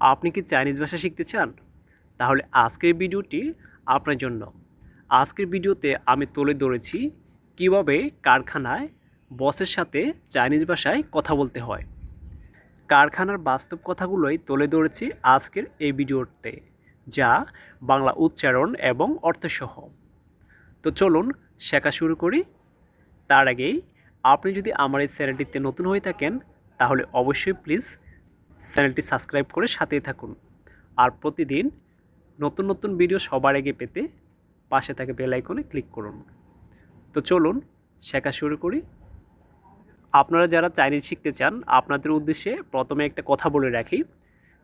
আপনি কি চাইনিজ ভাষা শিখতে চান? তাহলে আজকের ভিডিওটি আপনার জন্য। আজকের ভিডিওতে আমি তুলে ধরেছি কীভাবে কারখানায় বসের সাথে চাইনিজ ভাষায় কথা বলতে হয়। কারখানার বাস্তব কথাগুলোই তুলে ধরেছি আজকের এই ভিডিওতে, যা বাংলা উচ্চারণ এবং অর্থসহ। তো চলুন শেখা শুরু করি। তার আগেই আপনি যদি আমার এই চ্যানেলটিতে নতুন হয়ে থাকেন, তাহলে অবশ্যই প্লিজ চ্যানেলটি সাবস্ক্রাইব করে সাথেই থাকুন। আর প্রতিদিন নতুন নতুন ভিডিও সবার আগে পেতে পাশে থাকে বেল আইকনে ক্লিক করুন। তো চলুন শেখা শুরু করি। আপনারা যারা চাইনিজ শিখতে চান, আপনাদের উদ্দেশ্যে প্রথমে একটা কথা বলে রাখি।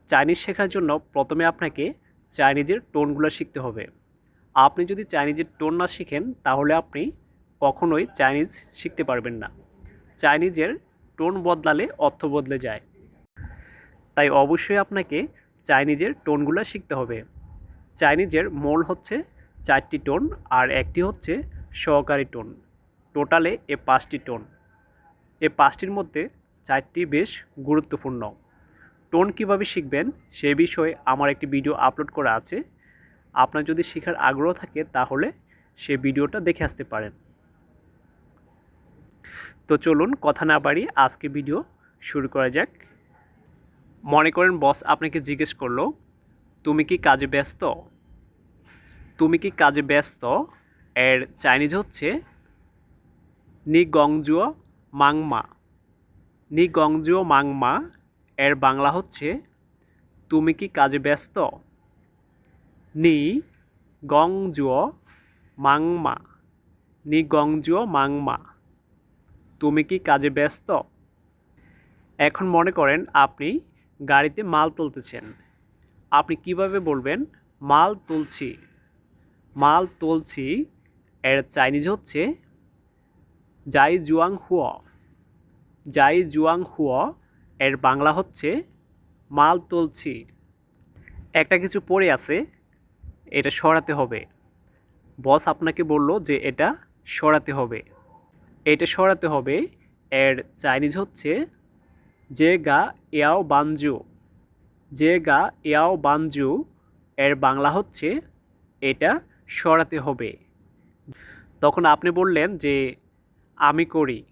চাইনিজ শেখার জন্য প্রথমে আপনাকে চাইনিজের টোনগুলো শিখতে হবে। আপনি যদি চাইনিজের টোন না শিখেন, তাহলে আপনি কখনোই চাইনিজ শিখতে পারবেন না। চাইনিজের টোন বদলালে অর্থ বদলে যায়। তাই অবশ্যই আপনাকে চাইনিজের টোনগুলো শিখতে হবে। চাইনিজের মূল হচ্ছে চারটি টোন আর একটি হচ্ছে সহকারী টোন। টোটালে এ পাঁচটি টোন। এ পাঁচটির মধ্যে চারটি বেশ গুরুত্বপূর্ণ। টোন কীভাবে শিখবেন সে বিষয়ে আমার একটি ভিডিও আপলোড করা আছে। আপনার যদি শেখার আগ্রহ থাকে তাহলে সে ভিডিওটা দেখে আসতে পারেন। তো চলুন কথা না বাড়িয়ে আজকে ভিডিও শুরু করা যাক। মনে করেন, বস আপনাকে জিজ্ঞেস করল, তুমি কি কাজে ব্যস্ত? তুমি কি কাজে ব্যস্ত? এর চাইনিজ হচ্ছে, নি গংজুও মাংমা। নি গংজুও মাংমা। এর বাংলা হচ্ছে, তুমি কি কাজে ব্যস্ত? নি গংজুও মাংমা। নি গংজুও মাংমা। তুমি কি কাজে ব্যস্ত? এখন মনে করেন, আপনি গাড়িতে মাল তুলতেছেন। আপনি কীভাবে বলবেন, মাল তুলছি। মাল তুলছি, এর চাইনিজ হচ্ছে জাই জুয়াং হুয়। জাই জুয়াং হুয়, এর বাংলা হচ্ছে মাল তুলছি। একটা কিছু পড়ে আছে, এটা সরাতে হবে। বস আপনাকে বলল যে এটা সরাতে হবে। এটা সরাতে হবে, এর চাইনিজ হচ্ছে যে গা ইয়াও বানজু যে গা ইয়াও বানজু এর বাংলা হচ্ছে এটা সরাতে হবে। তখন আপনি বললেন যে আমি করি।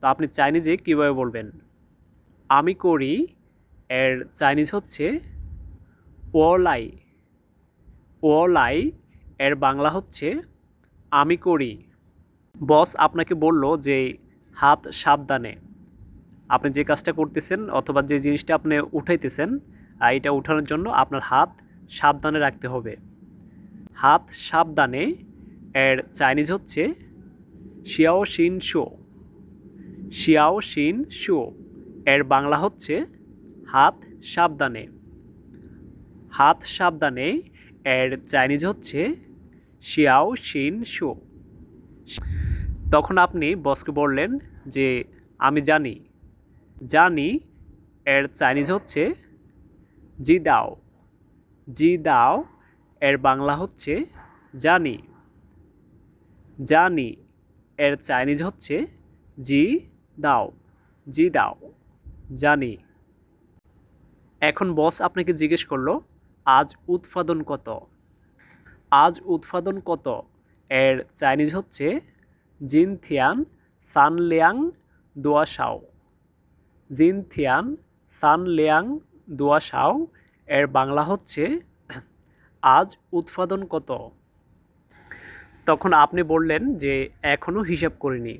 তো আপনি চাইনিজে কীভাবে বলবেন? আমি করি, এর চাইনিজ হচ্ছে ওলাই ওলাই এর বাংলা হচ্ছে আমি করি। বস আপনাকে বলল যে হাত সাবধানে। আপনি যে কাজটা করতেছেন অথবা যে জিনিসটা আপনি উঠাইতেছেন এটা উঠানোর জন্য আপনার হাত সাবধানে রাখতে হবে। হাত সাবধানে এর চাইনিজ হচ্ছে শিয়াও শিন শো। শিয়াও শিন শো। এর বাংলা হচ্ছে হাত সাবধানে। হাত সাবধানে এর চাইনিজ হচ্ছে শিয়াও শিন শো। তখন আপনি বসকে বললেন যে, আমি জানি জানি এর চাইনিজ হচ্ছে জি দাও জি দাও এর বাংলা হচ্ছে জানি। জানি এর চাইনিজ হচ্ছে জি দাও জি দাও জানি। এখন বস আপনাকে জিজ্ঞেস করল, আজ উৎপাদন কত? আজ উৎপাদন কত? এর চাইনিজ হচ্ছে জিন থিয়ান সান লিয়াং দোয়াশাও জিন থিয়ান সান লিয়াং দোয়াশাও এর বাংলা হচ্ছে আজ উৎপাদন কত? তখন আপনি বললেন যে এখনও হিসাব করিনি।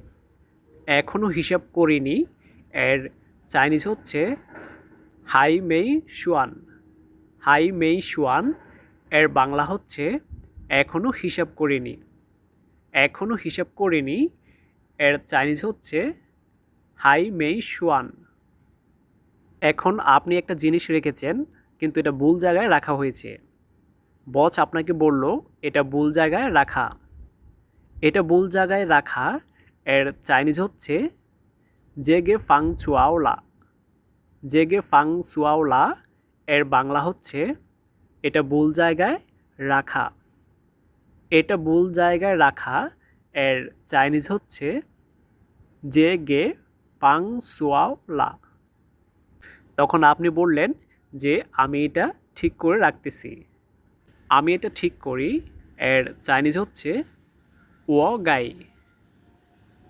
এখনও হিসাব করিনি, এর চাইনিজ হচ্ছে হাই মেই শুয়ান। হাই মেই শুয়ান, এর বাংলা হচ্ছে এখনও হিসাব করিনি। এখনও হিসাব করিনি, এর চাইনিজ হচ্ছে হাই মেই শুয়ান। এখন আপনি একটা জিনিস রেখেছেন, কিন্তু এটা ভুল জায়গায় রাখা হয়েছে। বস আপনাকে বলল, এটা ভুল জায়গায় রাখা। এটা ভুল জায়গায় রাখা এর চাইনিজ হচ্ছে, জেগে ফাং চুয়াওলা জেগে ফাং সুয়াওলা এর বাংলা হচ্ছে, এটা ভুল জায়গায় রাখা। এটা ভুল জায়গায় রাখা এর চাইনিজ হচ্ছে জে গে পাং তখন আপনি বললেন যে, আমি এটা ঠিক করে রাখতেছি। আমি এটা ঠিক করি, এর চাইনিজ হচ্ছে ও গাই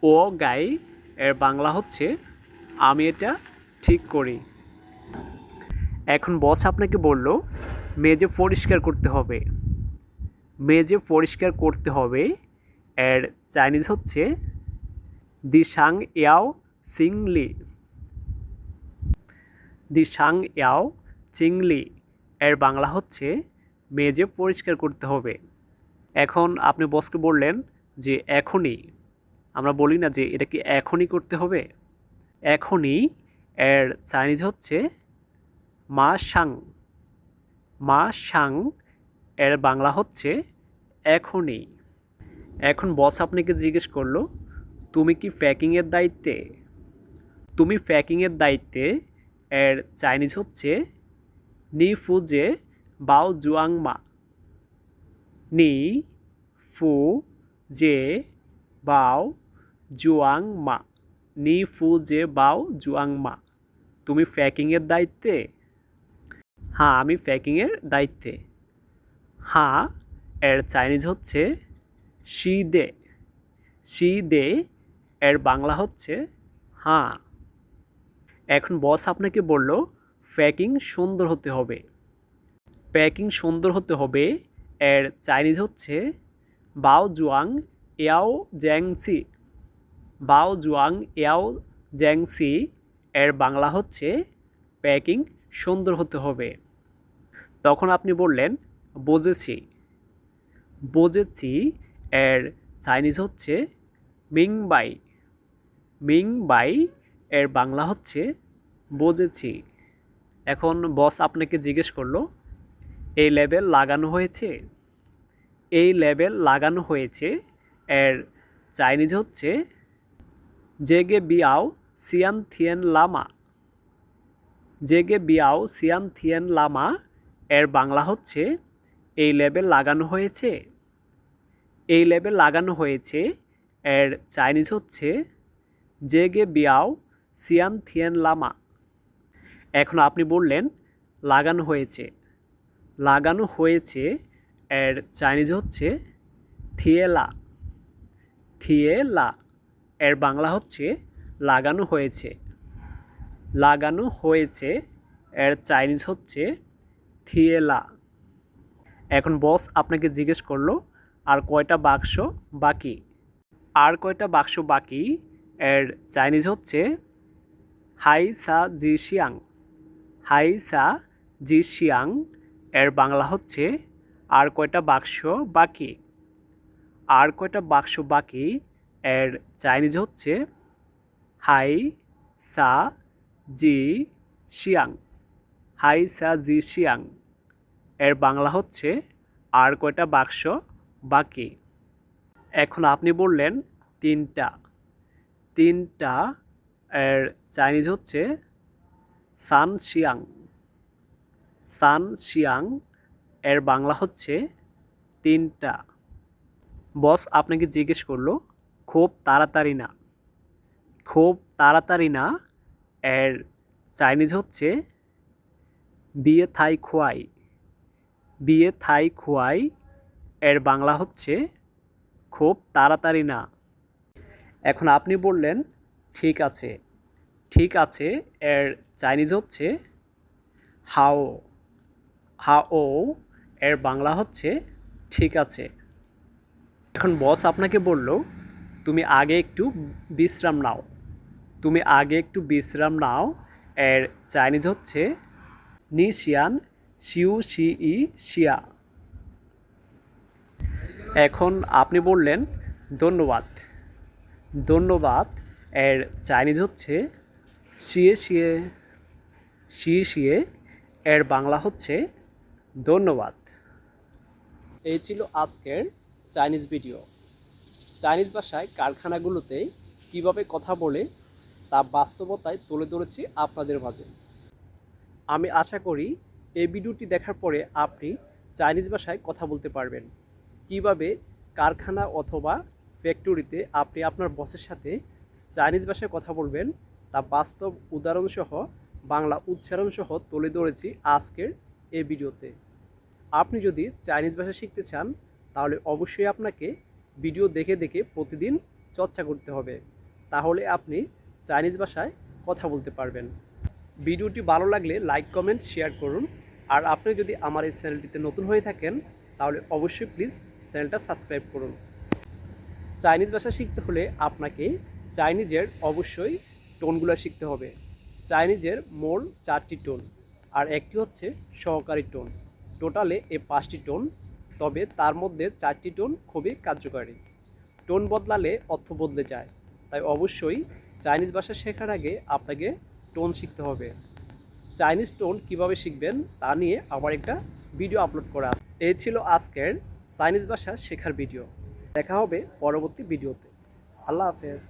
ও গাই এর বাংলা হচ্ছে, আমি এটা ঠিক করি। এখন বস আপনাকে বলল মেজে পরিষ্কার করতে হবে। মেজে পরিষ্কার করতে হবে। এর চাইনিজ হচ্ছে দি সাং ইয়াও সিংলি। দি সাং ইয়াও চিংলি। এর বাংলা হচ্ছে মেজে পরিষ্কার করতে হবে। এখন আপনি বসকে বললেন যে এখনই। আমরা বলি না যে এটা কি এখনই করতে হবে? এখনই এর চাইনিজ হচ্ছে মা সাং মা সাং এর বাংলা হচ্ছে এখনই। এখন বস আপনাকে জিজ্ঞেস করল, তুমি কি প্যাকিংয়ের দায়িত্বে? তুমি প্যাকিংয়ের দায়িত্বে এর চাইনিজ হচ্ছে নি ফুজে বাও জুয়াং মা। নি ফু জে বাও জুয়াং মা। নি ফু জে বাও জুয়াং মা। তুমি প্যাকিংয়ের দায়িত্বে? হ্যাঁ আমি প্যাকিংয়ের দায়িত্বে। হ্যাঁ এর চাইনিজ হচ্ছে শি দে। শি দে, এর বাংলা হচ্ছে হ্যাঁ। এখন বস আপনাকে বলল, প্যাকিং সুন্দর হতে হবে। প্যাকিং সুন্দর হতে হবে এর চাইনিজ হচ্ছে, বাও জুয়াং ইয়াও জ্যাংসি বাও জুয়াং ইয়াও জ্যাংসি এর বাংলা হচ্ছে, প্যাকিং সুন্দর হতে হবে। তখন আপনি বললেন, বোঝেছি। বোঝেছি এর চাইনিজ হচ্ছে, মিংবাই। মিংবাই এর বাংলা হচ্ছে বুঝেছি। এখন বস আপনাকে জিজ্ঞেস করল, এই লেবেল লাগানো হয়েছে? এই লেবেল লাগানো হয়েছে এর চাইনিজ হচ্ছে জেগে বিয়াও সিয়ান থিয়েন লামা। জেগে বিয়াও সিয়ান থিয়েন লামা এর বাংলা হচ্ছে এই লেবেল লাগানো হয়েছে। এই লেবেল লাগানো হয়েছে এর চাইনিজ হচ্ছে জেগে বিয়াও সিয়ান থিয়েন লামা। এখন আপনি বললেন, লাগানো হয়েছে। লাগানো হয়েছে এর চাইনিজ হচ্ছে থিয়েলা। থিয়েলা, এর বাংলা হচ্ছে লাগানো হয়েছে। লাগানো হয়েছে এর চাইনিজ হচ্ছে থিয়েলা। এখন বস আপনাকে জিজ্ঞেস করল, আর কয়টা বাক্স বাকি? আর কয়টা বাক্স বাকি? এর চাইনিজ হচ্ছে হাই সা জি শিয়াং। হাই সা জি শিয়াং, এর বাংলা হচ্ছে আর কয়টা বাক্স বাকি? আর কয়টা বাক্স বাকি? এর চাইনিজ হচ্ছে হাই সা জি শিয়াং। হাই সা জি শিয়াং, এর বাংলা হচ্ছে আর কয়টা বাক্স বাকি? এখন আপনি বললেন তিনটা। তিনটা এর চাইনিজ হচ্ছে সান শিয়াং। সান শিয়াং, এর বাংলা হচ্ছে তিনটা। বস, আপনাকে জিজ্ঞেস করল, খুব তাড়াতাড়ি না। খুব তাড়াতাড়ি না, এর চাইনিজ হচ্ছে বিয়ে থাই খোয়াই। বিয়ে থাই খোয়াই, এর বাংলা হচ্ছে খুব তাড়াতাড়ি না। এখন আপনি বললেন ঠিক আছে। ঠিক আছে, এর চাইনিজ হচ্ছে হাও। হাও, এর বাংলা হচ্ছে ঠিক আছে। এখন বস আপনাকে বলল, তুমি আগে একটু বিশ্রাম নাও। তুমি আগে একটু বিশ্রাম নাও। এর চাইনিজ হচ্ছে নিশিয়ান শিউ শি ই শিয়া। এখন আপনি বললেন, ধন্যবাদ। ধন্যবাদ। এর চাইনিজ হচ্ছে শিয়ে শিয়ে শিয়ে শিয়ে, এর বাংলা হচ্ছে ধন্যবাদ। এই ছিল আজকের চাইনিজ ভিডিও। চাইনিজ ভাষায় কারখানাগুলোতে কীভাবে কথা বলে তা বাস্তবতায় তুলে ধরেছি আপনাদের মাঝে। আমি আশা করি এই ভিডিওটি দেখার পরে আপনি চাইনিজ ভাষায় কথা বলতে পারবেন। কীভাবে কারখানা অথবা ফ্যাক্টরিতে আপনি আপনার বসের সাথে চাইনিজ ভাষায় কথা বলবেন, তা বাস্তব উদাহরণসহ বাংলা উচ্চারণসহ তুলে ধরেছি আজকের এই ভিডিওতে। আপনি যদি চাইনিজ ভাষা শিখতে চান, তাহলে অবশ্যই আপনাকে ভিডিও দেখে দেখে প্রতিদিন চর্চা করতে হবে। তাহলে আপনি চাইনিজ ভাষায় কথা বলতে পারবেন। ভিডিওটি ভালো লাগলে লাইক, কমেন্ট, শেয়ার করুন। আর আপনি যদি আমার এই চ্যানেলটিতে নতুন হয়ে থাকেন, তাহলে অবশ্যই প্লিজ চ্যানেলটা সাবস্ক্রাইব করুন। চাইনিজ ভাষা শিখতে হলে আপনাকে চাইনিজের অবশ্যই টোনগুলো শিখতে হবে। চাইনিজের মোট চারটি টোন, আর একটি হচ্ছে সহকারী টোন। টোটালে এ পাঁচটি টোন, তবে তার মধ্যে চারটি টোন খুবই কার্যকারী। টোন বদলালে অর্থ বদলে যায়, তাই অবশ্যই চাইনিজ ভাষা শেখার আগে আপনাকে টোন শিখতে হবে। চাইনিজ টোন কীভাবে শিখবেন তা নিয়ে আবার একটা ভিডিও আপলোড করা আছে। এই ছিল আজকের চাইনিজ ভাষা শেখার ভিডিও। দেখা হবে পরবর্তী ভিডিওতে। আল্লাহ হাফেজ।